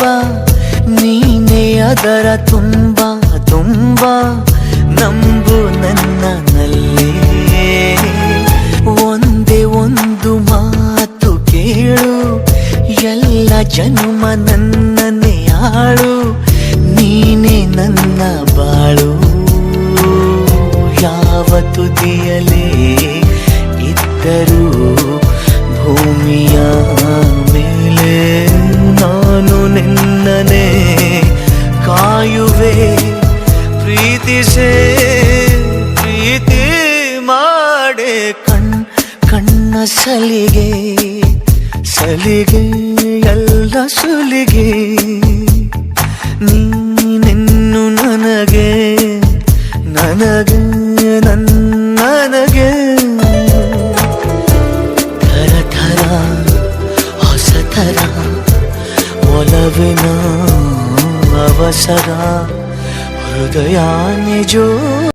ತುಂಬಾ, ನೀನೇ ಅದರ ತುಂಬಾ ತುಂಬಾ. ನಂಬು ನನ್ನ ನಲ್ಲೇ ಒಂದೇ ಒಂದು ಮಾತು ಕೇಳು. ಎಲ್ಲ ಜನ್ಮ ನನ್ನನ್ನೇ ಆಳು. ನೀನೆ ನನ್ನ ಬಾಳು. ಯಾವ ತುದಿಯಲೇ ಇದ್ದರು ಪ್ರೀತಿಸೇ ಪ್ರೀತಿ ಮಾಡೆ ಕಣ್, ಕಣ್ಣ ಸಲಿಗೆ ಸಲಿಗೆ ಎಲ್ಲ ಸುಲಿಗೆ. ನೀನೆನ್ನು ನನಗೆ ನನಗೆ ನನ್ನನಗೆ ಥರ ಥರ, ಹೊಸ ಥರ, ಒಲವಿನ ಅವಸರ. 这个呀，你就。